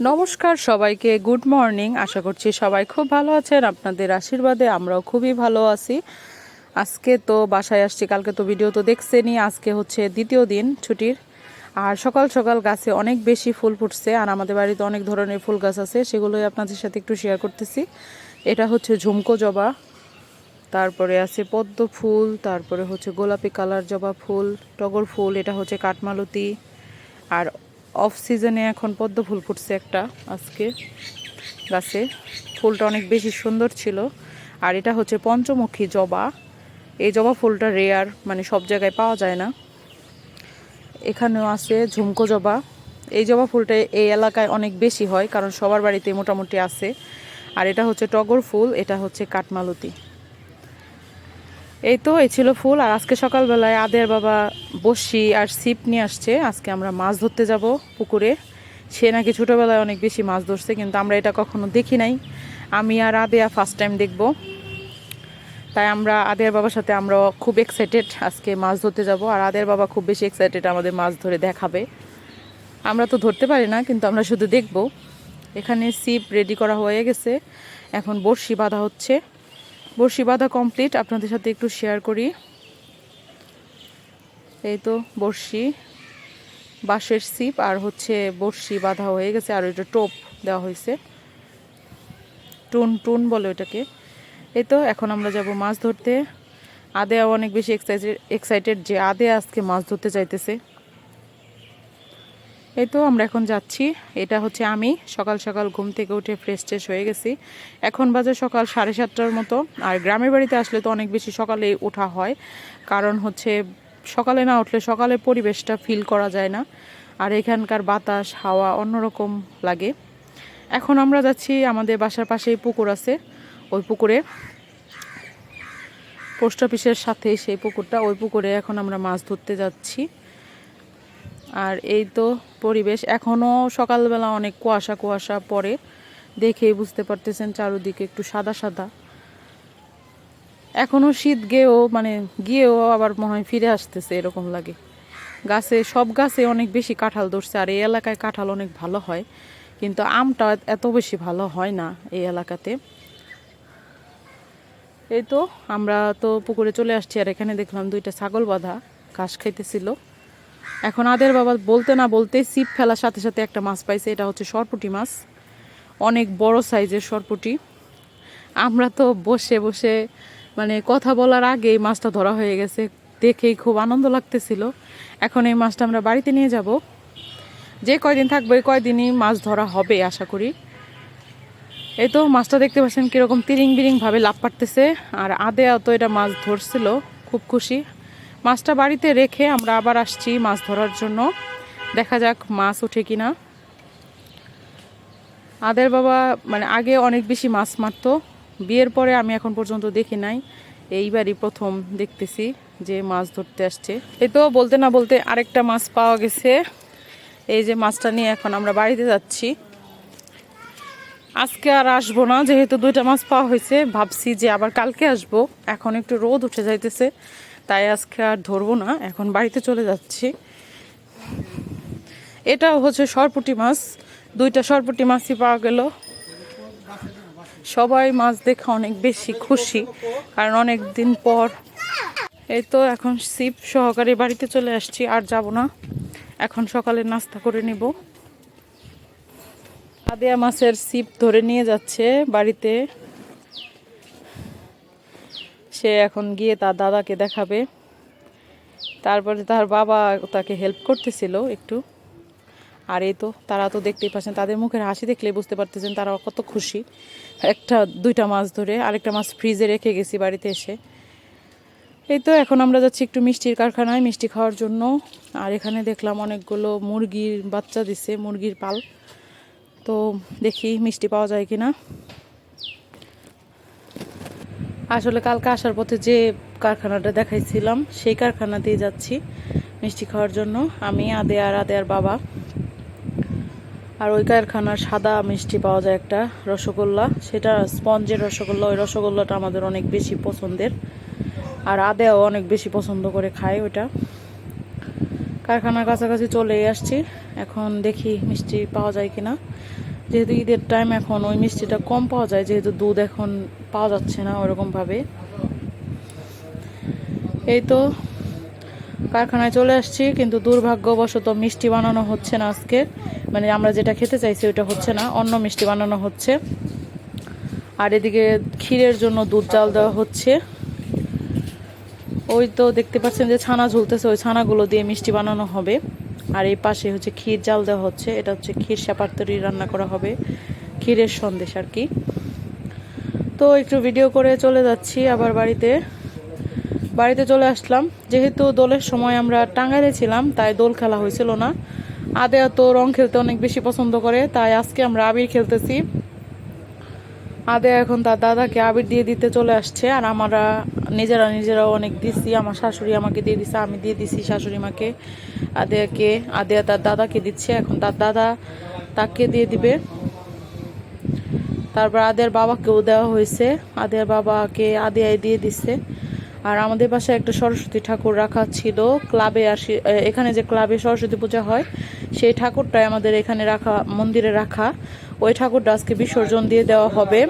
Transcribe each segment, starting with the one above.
নমস্কার সবাইকে, good morning. আশা করছি সবাই খুব ভালো আছেন। আপনাদের আশীর্বাদে আমরাও খুবই ভালো আছি। আজকে তো বাসায় আসছি, কালকে তো ভিডিও তো দেখছেনই। আজকে হচ্ছে দ্বিতীয় দিন ছুটির। আর সকাল সকাল গাছে অনেক বেশি ফুল ফুটছে, আর আমাদের বাড়িতে অনেক ধরনের ফুল গাছ আছে, সেগুলোই আপনাদের সাথে একটু শেয়ার করতেছি। এটা হচ্ছে ঝুমকো জবা, তারপরে আছে পদ্ম ফুল, তারপরে হচ্ছে গোলাপি কালার জবা ফুল, টগর ফুল, এটা হচ্ছে কাঠমালতি, আর অফ সিজনে এখন পদ্ম ফুল ফুটছে একটা আজকে। গাছে ফুলটা অনেক বেশি সুন্দর ছিল। আর এটা হচ্ছে পঞ্চমুখী জবা। এই জবা ফুলটা রেয়ার মানে সব জায়গায় পাওয়া যায় না। এখানেও আছে ঝুমকো জবা। এই জবা ফুলটা এই এলাকায় অনেক বেশি হয়, কারণ সবার বাড়িতে মোটামুটি আছে। আর এটা হচ্ছে টগর ফুল, এটা হচ্ছে কাঠমালতি। এই তো, এই ছিল ফুল। আর আজকে সকালবেলায় আদের বাবা বসি আর সিপ নিয়ে আসছে। আজকে আমরা মাছ ধরতে যাব পুকুরে। সে নাকি ছোটোবেলায় অনেক বেশি মাছ ধরছে, কিন্তু আমরা এটা কখনো দেখি নাই। আমি আর আদেয়া ফার্স্ট টাইম দেখব। তাই আমরা আদের বাবার সাথে আমরা খুব এক্সাইটেড আজকে মাছ ধরতে যাব। আর আদের বাবা খুব বেশি এক্সাইটেড আমাদের মাছ ধরে দেখাবে। আমরা তো ধরতে পারি না, কিন্তু আমরা শুধু দেখব। এখানে সিপ রেডি করা হয়ে গেছে। এখন বড়শি বাঁধা হচ্ছে। বড়শি বাঁধা কমপ্লিট আপনাদের সাথে একটু শেয়ার করি। এই তো বড়শি, বাঁশের সিপ আর হচ্ছে বড়শি বাঁধা হয়ে গেছে আর ওইটা টোপ দেওয়া হয়েছে। টুন টুন বলে ওইটাকে। এই তো এখন আমরা যাব মাছ ধরতে। আদে অনেক বেশি এক্সাইটেড এক্সাইটেড যে আদে আজকে মাছ ধরতে চাইতেছে এই তো আমরা এখন যাচ্ছি। এটা হচ্ছে আমি। সকাল সকাল ঘুম থেকে উঠে ফ্রেশ ট্রেশ হয়ে গেছি। এখন বাজে সকাল সাড়ে সাতটার মতো। আর গ্রামের বাড়িতে আসলে তো অনেক বেশি সকালে ওঠা হয়। কারণ হচ্ছে সকালে না উঠলে সকালের পরিবেশটা ফিল করা যায় না। আর এখানকার বাতাস, হাওয়া অন্যরকম লাগে। এখন আমরা যাচ্ছি, আমাদের বাসার পাশেই পুকুর আছে। ওই পুকুরে পোস্ট অফিসের সাথে সেই পুকুরটা। ওই পুকুরে এখন আমরা মাছ ধরতে যাচ্ছি। আর এই তো পরিবেশ। এখনও সকালবেলা অনেক কুয়াশা কুয়াশা পড়ে। দেখেই বুঝতে পারতেছেন চারোদিকে একটু সাদা সাদা। এখনও শীত গিয়েও মানে গিয়েও আবার মনে হয় ফিরে আসতেছে এরকম লাগে। গাছে, সব গাছে অনেক বেশি কাঁঠাল ধরছে আর এই এলাকায় কাঁঠাল অনেক ভালো হয়। কিন্তু আমটা এত বেশি ভালো হয় না এই এলাকাতে। এই তো আমরা তো পুকুরে চলে আসছি আর এখানে দেখলাম দুইটা ছাগল বাঁধা, ঘাস খাইতেছিল। এখন আদের বাবা বলতে না বলতে সিপ ফেলার সাথে সাথে একটা মাছ পাইছে, এটা হচ্ছে সরপুটি মাছ। অনেক বড় সাইজের সরপুটি। আমরা তো বসে বসে মানে কথা বলার আগেই মাছটা ধরা হয়ে গেছে, দেখেই খুব আনন্দ লাগতেছিল। এখন এই মাছটা আমরা বাড়িতে নিয়ে যাব। যে কয়দিন থাকবে, ওই কয়দিনই মাছ ধরা হবে, আশা করি। এই তো মাছটা দেখতে পাচ্ছেন কীরকম তিরিং বিরিং ভাবে লাভ পারতেছে আর আদে তো এটা মাছ ধরছিল, খুব খুশি। মাছটা বাড়িতে রেখে আমরা আবার আসছি মাছ ধরার জন্য। দেখা যাক মাছ ওঠে কিনা। আদের বাবা মানে আগে অনেক বেশি মাছ মারতো। বিয়ের পরে আমি এখন পর্যন্ত দেখি নাই। এইবারই প্রথম দেখতেছি যে মাছ ধরতে আসছে। এই তো বলতে না বলতে আরেকটা মাছ পাওয়া গেছে। এই যে মাছটা নিয়ে এখন আমরা বাড়িতে যাচ্ছি। আজকে আর আসব না, যেহেতু দুইটা মাছ পাওয়া হয়েছে। ভাবছি যে আবার কালকে আসব। এখন একটু রোদ উঠে যাইতেছে। তাই আজকে আর ধরবো না। এখন বাড়িতে চলে যাচ্ছি। এটা হচ্ছে সরপুটি মাছ। দুইটা সরপুটি মাছই পাওয়া গেল। সবাই মাছ দেখে অনেক বেশি খুশি, কারণ অনেক দিন পর। এই তো এখন সিপ সহকারে বাড়িতে চলে আসছি, আর যাব না। এখন সকালে নাস্তা করে নিব। আদিয়া মাছের সিপ ধরে নিয়ে যাচ্ছে বাড়িতে। সে এখন গিয়ে তার দাদাকে দেখাবে। তারপরে তার বাবা তাকে হেল্প করতেছিল একটু। আর এই তো তারা তো দেখতেই পাচ্ছেন, তাদের মুখের হাসি দেখলে বুঝতে পারতেছেন তারা কত খুশি। একটা, দুইটা মাছ ধরে আরেকটা মাছ ফ্রিজে রেখে গেছি বাড়িতে এসে। এই তো এখন আমরা যাচ্ছি একটু মিষ্টির কারখানায় মিষ্টি খাওয়ার জন্য। আর এখানে দেখলাম অনেকগুলো মুরগির বাচ্চা দিছে, মুরগির পাল। তো দেখি মিষ্টি পাওয়া যায় কিনা। আসলে কালকে আসার পথে যে কারখানাটা দেখাইছিলাম, সেই কারখানাতেই যাচ্ছি মিষ্টি খাওয়ার জন্য। আমি, আদে আর আদে আর বাবা। আর ওই কারখানার সাদা মিষ্টি পাওয়া যায় একটা রসগোল্লা। সেটা স্পঞ্জের রসগোল্লা, ওই রসগোল্লাটা আমাদের অনেক বেশি পছন্দের। আর আদেও অনেক বেশি পছন্দ করে খায় ওইটা। কারখানার কাছাকাছি চলেই আসছি। এখন দেখি মিষ্টি পাওয়া যায় কিনা। যেহেতু ঈদের টাইম এখন, ওই মিষ্টিটা কম পাওয়া যায়, যেহেতু দুধ এখন পাওয়া যাচ্ছে না ওরকমভাবে এই তো কারখানায় চলে আসছি, কিন্তু দুর্ভাগ্যবশত মিষ্টি বানানো হচ্ছে না আজকে। মানে আমরা যেটা খেতে চাইছি ওইটা হচ্ছে না, অন্য মিষ্টি বানানো হচ্ছে। আর এদিকে ক্ষীরের জন্য দুধ জাল দেওয়া হচ্ছে। ওই তো দেখতে পাচ্ছেন যে ছানা ঝুলতেছে, ওই ছানাগুলো দিয়ে মিষ্টি বানানো হবে। আর এই পাশে হচ্ছে ক্ষীর জাল দেওয়া হচ্ছে। এটা হচ্ছে ক্ষীর সাপার তৈরি রান্না করা হবে। ক্ষীরের সন্দেশ আর কি। তো একটু ভিডিও করে চলে যাচ্ছি আবার বাড়িতে। বাড়িতে চলে আসলাম। যেহেতু দোলের সময় আমরা টাঙ্গাইলে ছিলাম, তাই দোল খেলা হয়েছিল না। আদেয়া তো রং খেলতে অনেক বেশি পছন্দ করে, তাই আজকে আমরা আবির খেলতেছি। আদে এখন তার দাদাকে আবির দিয়ে দিতে চলে আসছে, আর আমরা নিজেরা নিজেরাও অনেক দিছি। আমার শাশুড়ি আমাকে দিয়ে দিছে, আমি দিয়ে দিছি শাশুড়ি মাকে। আদেয়াকে, আদেয়া তার দাদাকে দিচ্ছে। এখন তার দাদা তাকে দিয়ে দিবে। তারপর আদের বাবাকেও দেওয়া হয়েছে। আদের বাবাকে আদিয়ায় দিয়ে দিছে। আর আমাদের বাসায় একটা সরস্বতী ঠাকুর রাখা ছিল। ক্লাবে আসি এখানে যে ক্লাবে সরস্বতী পূজা হয়, সেই ঠাকুরটাই আমাদের এখানে রাখা, মন্দিরে রাখা। ওই ঠাকুরটা আজকে বিসর্জন দিয়ে দেওয়া হবে।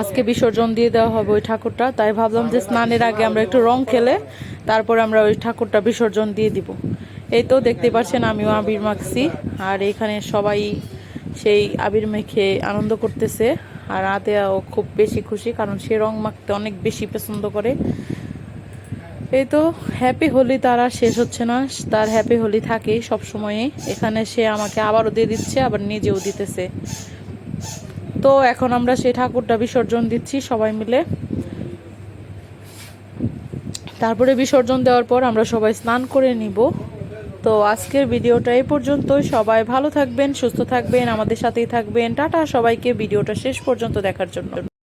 আজকে বিসর্জন দিয়ে দেওয়া হবে ওই ঠাকুরটা। তাই ভাবলাম যে স্নানের আগে আমরা একটু রং খেলে তারপরে আমরা ওই ঠাকুরটা বিসর্জন দিয়ে দিব। এই তো দেখতে পাচ্ছেন আমিও আবির মাখছি। আর এখানে সবাই সেই আবির মেখে আনন্দ করতেছে। আর আদেয়াও খুব বেশি খুশি কারণ সে রং মাখতে অনেক বেশি পছন্দ করে। এই তো হ্যাপি হোলি তার আর শেষ হচ্ছে না। তার হ্যাপি হোলি থাকেই সব সময়ে এখানে সে আমাকে আবারও দিয়ে দিচ্ছে, আবার নিজেও দিতেছে। তো এখন আমরা সেই ঠাকুরটা বিসর্জন দিচ্ছি সবাই মিলে। তারপরে বিসর্জন দেওয়ার পর আমরা সবাই স্নান করে নিব। তো আজকের ভিডিওটা এই পর্যন্তই। সবাই ভালো থাকবেন, সুস্থ থাকবেন, আমাদের সাথেই থাকবেন। টাটা সবাইকে, ভিডিওটা শেষ পর্যন্ত দেখার জন্য।